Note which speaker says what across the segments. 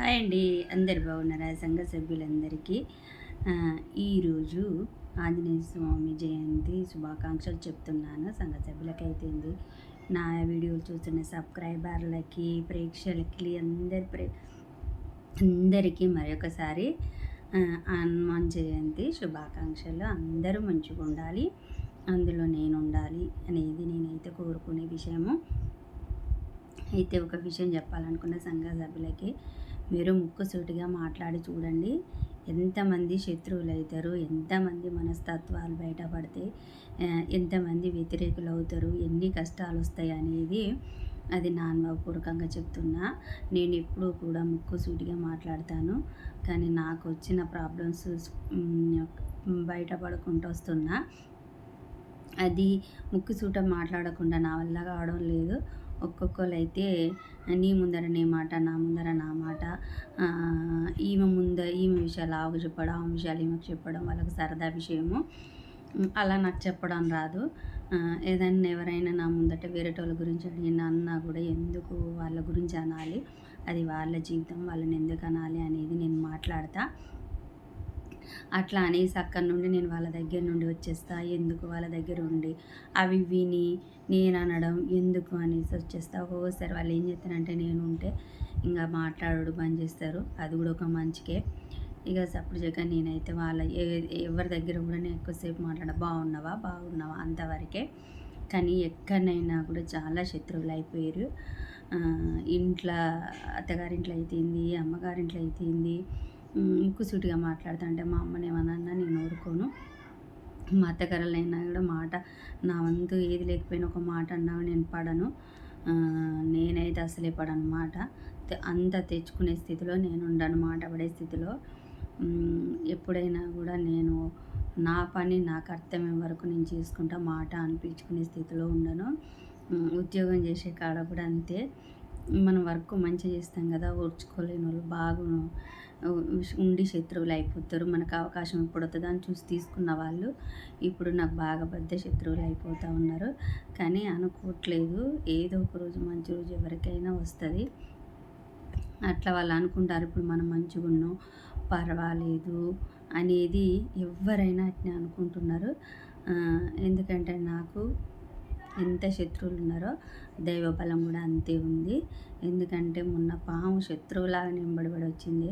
Speaker 1: Hi అండి. అందరు బాగున్నారా? సంఘ సభ్యులందరికీ. ఈరోజు ఆంజనేయ స్వామి జయంతి శుభాకాంక్షలు చెప్తున్నాను సంఘ సభ్యులకైతే నా వీడియోలు చూస్తున్న సబ్స్క్రైబర్లకి ప్రేక్షకులకి అందరి ప్రే అందరికీ మరొకసారి హనుమాన్ జయంతి శుభాకాంక్షలు. అందరూ మంచిగా ఉండాలి అందులో నేను ఉండాలి అనేది నేనైతే కోరుకునే విషయము. అయితే ఒక విషయం చెప్పాలనుకున్న సంఘ సభ్యులకి మీరు ముక్కుసూటిగా మాట్లాడి చూడండి. ఎంతమంది శత్రువులు అవుతారు ఎంతమంది మనస్తత్వాలు బయటపడితే ఎంతమంది వ్యతిరేకులు అవుతారు ఎన్ని కష్టాలు వస్తాయి అనేది అది నా అనుభవపూర్వకంగా చెప్తున్నా. నేను ఎప్పుడూ కూడా ముక్కుసూటిగా మాట్లాడతాను. కానీ నాకు వచ్చిన ప్రాబ్లమ్స్ బయటపడుకుంటూ వస్తున్నా. అది ముక్కుసూట మాట్లాడకుండా నా వల్ల కావడం లేదు. ఒక్కొక్కరు అయితే నీ ముందర నీ మాట నా ముందర నా మాట. ఈమె ముంద ఈమె విషయాలు ఆవుకు చెప్పడం ఆమె విషయాలు ఈమెకు చెప్పడం వాళ్ళకి సరదా విషయము. అలా నాకు చెప్పడం రాదు. ఏదైనా ఎవరైనా నా ముందట వేరేటోళ్ళ గురించి అడిగిన అన్నా కూడా ఎందుకు వాళ్ళ గురించి అనాలి? అది వాళ్ళ జీవితం వాళ్ళని ఎందుకు అనాలి అనేది నేను మాట్లాడతా. అట్లా అనేసి అక్కడి నుండి నేను వాళ్ళ దగ్గర నుండి వచ్చేస్తా ఎందుకు వాళ్ళ దగ్గర ఉండి? అవి విని నేను అనడం ఎందుకు అనేసి వచ్చేస్తా. ఒక్కొక్కసారి వాళ్ళు ఏం చేస్తారంటే నేను ఉంటే ఇంకా మాట్లాడడం బంద్ చేస్తారు. అది కూడా ఒక మంచికే. ఇక సప్పుడు చేయక నేనైతే వాళ్ళ ఎవరి దగ్గర కూడా నేను ఎక్కువసేపు మాట్లాడ బాగున్నావా? బాగున్నావా? అంతవరకే. కానీ ఎక్కడైనా కూడా చాలా శత్రువులు అయిపోయారు. ఇంట్లో అత్తగారింట్లో అయితేంది అమ్మగారింట్లో అయితేంది సూటిగా మాట్లాడుతుంటే మా అమ్మని ఏమన్నా నేను ఊరుకోను. మా అత్తగారులైనా కూడా మాట నా వంతు ఏది లేకపోయినా ఒక మాట అన్నా నేను పడను. నేనైతే అసలే పడను మాట. అంత తెచ్చుకునే స్థితిలో నేను ఉండను మాట పడే స్థితిలో. ఎప్పుడైనా కూడా నేను నా పని నా కర్తవ్యం వరకు నేను చేసుకుంటా మాట అనిపించుకునే స్థితిలో ఉండను. ఉద్యోగం చేసే కాడ కూడా అంతే. మనం వర్క్ మంచిగా చేస్తాం కదా ఓర్చుకోలేని వాళ్ళు బాగా ఉండి శత్రువులు అయిపోతారు. మనకు అవకాశం ఎప్పుడు వస్తుందో అని చూసి తీసుకున్న వాళ్ళు ఇప్పుడు నాకు బాగా పెద్ద శత్రువులు అయిపోతూ ఉన్నారు. కానీ అనుకోవట్లేదు. ఏదో ఒక రోజు మంచి రోజు ఎవరికైనా వస్తుంది. అట్లా వాళ్ళు అనుకుంటారు. ఇప్పుడు మనం మంచిగా ఉన్నాం పర్వాలేదు అనేది ఎవరైనా అట్నే అనుకుంటున్నారు. ఎందుకంటే నాకు ఎంత శత్రువులు ఉన్నారో దైవబలం కూడా అంతే ఉంది. ఎందుకంటే మొన్న పాము శత్రువులాగా నింబడిబడి వచ్చింది.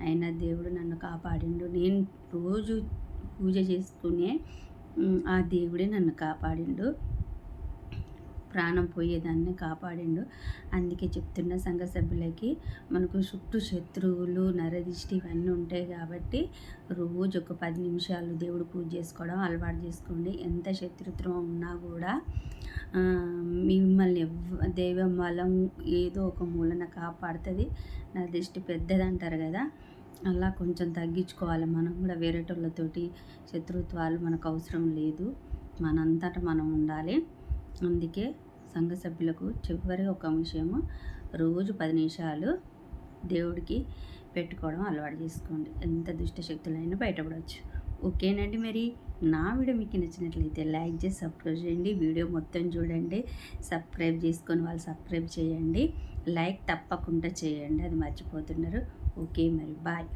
Speaker 1: అయినా దేవుడు నన్ను కాపాడిండు. నేను రోజు పూజ చేసుకునే ఆ దేవుడే నన్ను కాపాడిండు. ప్రాణం పోయేదాన్ని కాపాడిండు. అందుకే చెప్తున్న సంఘ సభ్యులకి మనకు చుట్టూ శత్రువులు నరదిష్టి ఇవన్నీ ఉంటాయి కాబట్టి రోజు ఒక పది నిమిషాలు దేవుడు పూజ చేసుకోవడం అలవాటు చేసుకోండి. ఎంత శత్రుత్వం ఉన్నా కూడా మిమ్మల్ని దైవం బలం ఏదో ఒక మూలన కాపాడుతుంది. నా దృష్టి పెద్దది అంటారు కదా అలా కొంచెం తగ్గించుకోవాలి మనం కూడా. వేరేటోళ్ళతోటి శత్రుత్వాలు మనకు అవసరం లేదు. మనంతటా మనం ఉండాలి. అందుకే సంఘ సభ్యులకు చివరి ఒక విషయము రోజు పది నిమిషాలు దేవుడికి పెట్టుకోవడం అలవాటు చేసుకోండి. ఎంత దుష్ట శక్తులైనా బయటపడవచ్చు ఓకేనండి మరి? నా వీడియో మీకు నచ్చినట్లయితే లైక్ చేసి సబ్స్క్రైబ్ చేయండి. వీడియో మొత్తం చూడండి. సబ్స్క్రైబ్ చేసుకొని వాళ్ళు సబ్స్క్రైబ్ చేయండి. లైక్ తప్పకుండా చేయండి. అది మర్చిపోతున్నారు. ఓకే మరి బాయ్.